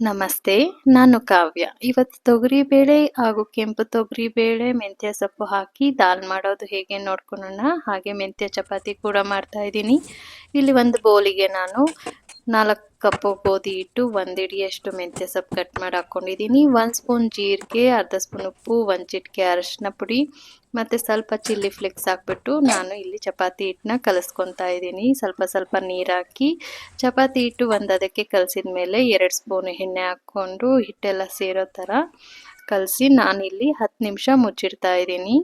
ನಮಸ್ತೆ, ನಾನು ಕಾವ್ಯ. ಇವತ್ತು ತೊಗರಿ ಬೇಳೆ ಹಾಗೂ ಕೆಂಪು ತೊಗರಿ ಬೇಳೆ ಮೆಂತ್ಯ ಸೊಪ್ಪು ಹಾಕಿ ದಾಲ್ ಮಾಡೋದು ಹೇಗೆ ನೋಡ್ಕೊಳ್ಳೋಣ ಹಾಗೆ ಮೆಂತ್ಯ ಚಪಾತಿ ಕೂಡ ಮಾಡ್ತಾ ಇದ್ದೀನಿ. ಇಲ್ಲಿ ಒಂದು ಬೌಲಿಗೆ ನಾನು ನಾಲ್ಕು ಕಪ್ಪು ಗೋಧಿ ಹಿಟ್ಟು ಒಂದು ಹಿಡಿಯಷ್ಟು ಮೆಂತ್ಯ ಸೊಪ್ಪು ಕಟ್ ಮಾಡಿ ಹಾಕ್ಕೊಂಡಿದ್ದೀನಿ ಒಂದು ಸ್ಪೂನ್ ಜೀರಿಗೆ, ಅರ್ಧ ಸ್ಪೂನ್ ಉಪ್ಪು, ಒಂದು ಚಿಟಿಕೆ ಅರಶಿನ ಪುಡಿ ಮತ್ತು ಸ್ವಲ್ಪ ಚಿಲ್ಲಿ ಫ್ಲೇಕ್ಸ್ ಹಾಕ್ಬಿಟ್ಟು ನಾನು ಇಲ್ಲಿ ಚಪಾತಿ ಹಿಟ್ಟನ್ನ ಕಲಿಸ್ಕೊತಾ ಇದ್ದೀನಿ. ಸ್ವಲ್ಪ ಸ್ವಲ್ಪ ನೀರು ಹಾಕಿ ಚಪಾತಿ ಹಿಟ್ಟು ಒಂದು ಅದಕ್ಕೆ ಕಲಸಿದ ಮೇಲೆ ಎರಡು ಸ್ಪೂನ್ ಎಣ್ಣೆ ಹಾಕ್ಕೊಂಡು ಹಿಟ್ಟೆಲ್ಲ ಸೇರೋ ಥರ ಕಲಸಿ ನಾನಿಲ್ಲಿ ಹತ್ತು ನಿಮಿಷ ಮುಚ್ಚಿಡ್ತಾ ಇದ್ದೀನಿ.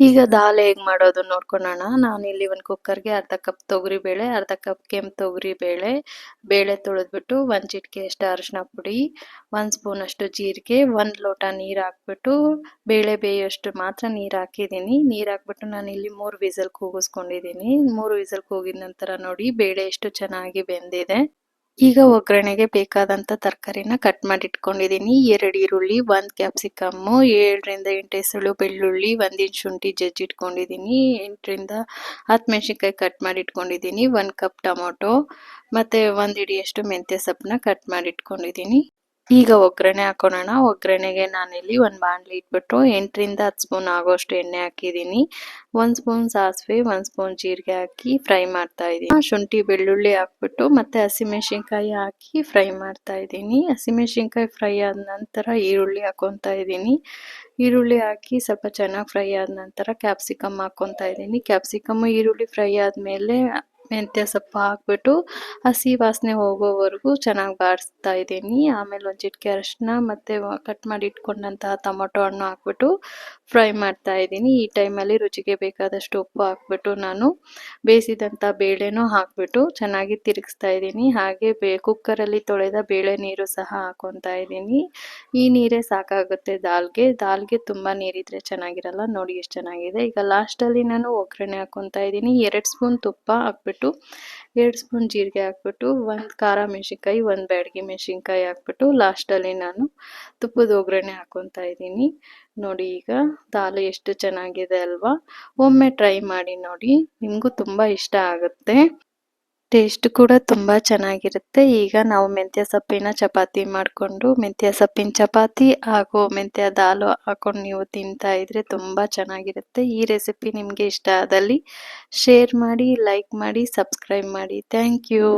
ಈಗ ದಾಲ್ ಹೇಗೆ ಮಾಡೋದು ನೋಡ್ಕೊಳೋಣ. ನಾನು ಇಲ್ಲಿ ಒಂದು ಕುಕ್ಕರ್ಗೆ ಅರ್ಧ ಕಪ್ ತೊಗರಿ ಬೇಳೆ, ಅರ್ಧ ಕಪ್ ಕೆಂಪು ತೊಗರಿ ಬೇಳೆ ಬೇಳೆ ತೊಳೆದ್ಬಿಟ್ಟು ಒಂದು ಚಿಟಿಕೆ ಅಷ್ಟು ಅರಿಶಿನ ಪುಡಿ, ಒಂದು ಸ್ಪೂನ್ ಅಷ್ಟು ಜೀರಿಗೆ, ಒಂದು ಲೋಟ ನೀರು ಹಾಕ್ಬಿಟ್ಟು ಬೇಳೆ ಬೇಯೋಷ್ಟು ಮಾತ್ರ ನೀರು ಹಾಕಿದ್ದೀನಿ. ನೀರು ಹಾಕ್ಬಿಟ್ಟು ನಾನು ಇಲ್ಲಿ ಮೂರು ವಿಸಲ್ ಕೂಗಿಸ್ಕೊಂಡಿದ್ದೀನಿ. ಮೂರು ವಿಸಲ್ ಕೂಗಿದ ನಂತರ ನೋಡಿ ಬೇಳೆ ಎಷ್ಟು ಚೆನ್ನಾಗಿ ಬೆಂದಿದೆ. ಈಗ ಒಗ್ಗರಣೆಗೆ ಬೇಕಾದಂಥ ತರಕಾರಿನ ಕಟ್ ಮಾಡಿ ಇಟ್ಕೊಂಡಿದ್ದೀನಿ ಎರಡು ಈರುಳ್ಳಿ, ಒಂದು ಕ್ಯಾಪ್ಸಿಕಮ್ಮು ಏಳರಿಂದ ಎಂಟು ಹೆಸಳು ಬೆಳ್ಳುಳ್ಳಿ, ಒಂದಿನ ಶುಂಠಿ ಜಜ್ಜಿ ಇಟ್ಕೊಂಡಿದ್ದೀನಿ. ಎಂಟರಿಂದ ಹತ್ತು ಮೆಣಸಿನ್ಕಾಯಿ ಕಟ್ ಮಾಡಿ ಇಟ್ಕೊಂಡಿದ್ದೀನಿ ಒಂದು ಕಪ್ ಟೊಮೊಟೊ, ಮತ್ತು ಒಂದು ಹಿಡಿಯಷ್ಟು ಮೆಂತ್ಯ ಸೊಪ್ಪನ್ನ ಕಟ್ ಮಾಡಿ ಇಟ್ಕೊಂಡಿದ್ದೀನಿ ಈಗ ಒಗ್ಗರಣೆ ಹಾಕೋಣ ಒಗ್ಗರಣೆಗೆ ನಾನಿಲ್ಲಿ ಒಂದು ಬಾಣಲಿ ಇಟ್ಬಿಟ್ಟು ಎಂಟರಿಂದ ಹತ್ತು ಸ್ಪೂನ್ ಆಗೋಷ್ಟು ಎಣ್ಣೆ ಹಾಕಿದ್ದೀನಿ. ಒಂದು ಸ್ಪೂನ್ ಸಾಸಿವೆ, ಒಂದು ಸ್ಪೂನ್ ಜೀರಿಗೆ ಹಾಕಿ ಫ್ರೈ ಮಾಡ್ತಾ ಇದ್ದೀನಿ. ಶುಂಠಿ, ಬೆಳ್ಳುಳ್ಳಿ ಹಾಕ್ಬಿಟ್ಟು ಮತ್ತೆ ಹಸಿಮೆಣಸಿನ್ಕಾಯಿ ಹಾಕಿ ಫ್ರೈ ಮಾಡ್ತಾ ಇದ್ದೀನಿ. ಹಸಿಮೆಣಸಿನ್ಕಾಯಿ ಫ್ರೈ ಆದ ನಂತರ ಈರುಳ್ಳಿ ಹಾಕೊತಾ ಇದ್ದೀನಿ. ಈರುಳ್ಳಿ ಹಾಕಿ ಸ್ವಲ್ಪ ಚೆನ್ನಾಗಿ ಫ್ರೈ ಆದ ನಂತರ ಕ್ಯಾಪ್ಸಿಕಮ್ ಹಾಕೊತಾ ಇದ್ದೀನಿ. ಕ್ಯಾಪ್ಸಿಕಮ್ ಈರುಳ್ಳಿ ಫ್ರೈ ಆದಮೇಲೆ ಮೆಂತ್ಯ ಸೊಪ್ಪು ಹಾಕ್ಬಿಟ್ಟು ಹಸಿ ವಾಸನೆ ಹೋಗೋವರೆಗೂ ಚೆನ್ನಾಗಿ ಬಾರಿಸ್ತಾ ಇದ್ದೀನಿ. ಆಮೇಲೆ ಒಂದು ಚಿಟಿಕೆ ಅರಶಿನ ಮತ್ತು ಕಟ್ ಮಾಡಿ ಇಟ್ಕೊಂಡಂತಹ ಟೊಮೊಟೊ ಹಣ್ಣು ಹಾಕ್ಬಿಟ್ಟು ಫ್ರೈ ಮಾಡ್ತಾ ಇದ್ದೀನಿ. ಈ ಟೈಮಲ್ಲಿ ರುಚಿಗೆ ಬೇಕಾದಷ್ಟು ಉಪ್ಪು ಹಾಕ್ಬಿಟ್ಟು ನಾನು ಬೇಯಿಸಿದಂಥ ಬೇಳೆನೂ ಹಾಕ್ಬಿಟ್ಟು ಚೆನ್ನಾಗಿ ತಿರುಗಿಸ್ತಾ ಇದ್ದೀನಿ. ಹಾಗೆ ಬೇ, ಕುಕ್ಕರಲ್ಲಿ ತೊಳೆದ ಬೇಳೆ ನೀರು ಸಹ ಹಾಕೊತಾ ಇದ್ದೀನಿ. ಈ ನೀರೇ ಸಾಕಾಗುತ್ತೆ ದಾಲ್ಗೆ. ದಾಲ್ಗೆ ತುಂಬ ನೀರಿದ್ರೆ ಚೆನ್ನಾಗಿರಲ್ಲ. ನೋಡಿ ಎಷ್ಟು ಚೆನ್ನಾಗಿದೆ. ಈಗ ಲಾಸ್ಟಲ್ಲಿ ನಾನು ಒಗ್ಗರಣೆ ಹಾಕೊತಾ ಇದ್ದೀನಿ. ಎರಡು ಸ್ಪೂನ್ ತುಪ್ಪ ಹಾಕ್ಬಿಟ್ಟು ಎರಡು ಸ್ಪೂನ್ ಜೀರಿಗೆ ಹಾಕ್ಬಿಟ್ಟು, ಒಂದು ಖಾರ ಮೆಣಸಿನ್ಕಾಯಿ, ಒಂದು ಬ್ಯಾಡಗಿ ಮೆಣಸಿನ್ಕಾಯಿ ಹಾಕ್ಬಿಟ್ಟು ಲಾಸ್ಟಲ್ಲಿ ನಾನು ತುಪ್ಪದ ಒಗ್ಗರಣೆ ಹಾಕೊತಾ ಇದ್ದೀನಿ. ನೋಡಿ ಈಗ ದಾಲು ಎಷ್ಟು ಚೆನ್ನಾಗಿದೆ ಅಲ್ವಾ? ಒಮ್ಮೆ ಟ್ರೈ ಮಾಡಿ ನೋಡಿ, ನಿಮಗೂ ತುಂಬ ಇಷ್ಟ ಆಗುತ್ತೆ. ಟೇಸ್ಟ್ ಕೂಡ ತುಂಬ ಚೆನ್ನಾಗಿರುತ್ತೆ. ಈಗ ನಾವು ಮೆಂತ್ಯ ಸೊಪ್ಪಿನ ಚಪಾತಿ ಮಾಡಿಕೊಂಡು, ಮೆಂತ್ಯ ಸೊಪ್ಪಿನ ಚಪಾತಿ ಹಾಗೂ ಮೆಂತ್ಯ ದಾಲು ಹಾಕೊಂಡು ನೀವು ತಿಂತಾ ಇದ್ರೆ ತುಂಬ ಚೆನ್ನಾಗಿರುತ್ತೆ. ಈ ರೆಸಿಪಿ ನಿಮಗೆ ಇಷ್ಟ ಆದಲ್ಲಿ ಶೇರ್ ಮಾಡಿ, ಲೈಕ್ ಮಾಡಿ, ಸಬ್ಸ್ಕ್ರೈಬ್ ಮಾಡಿ. Thank you.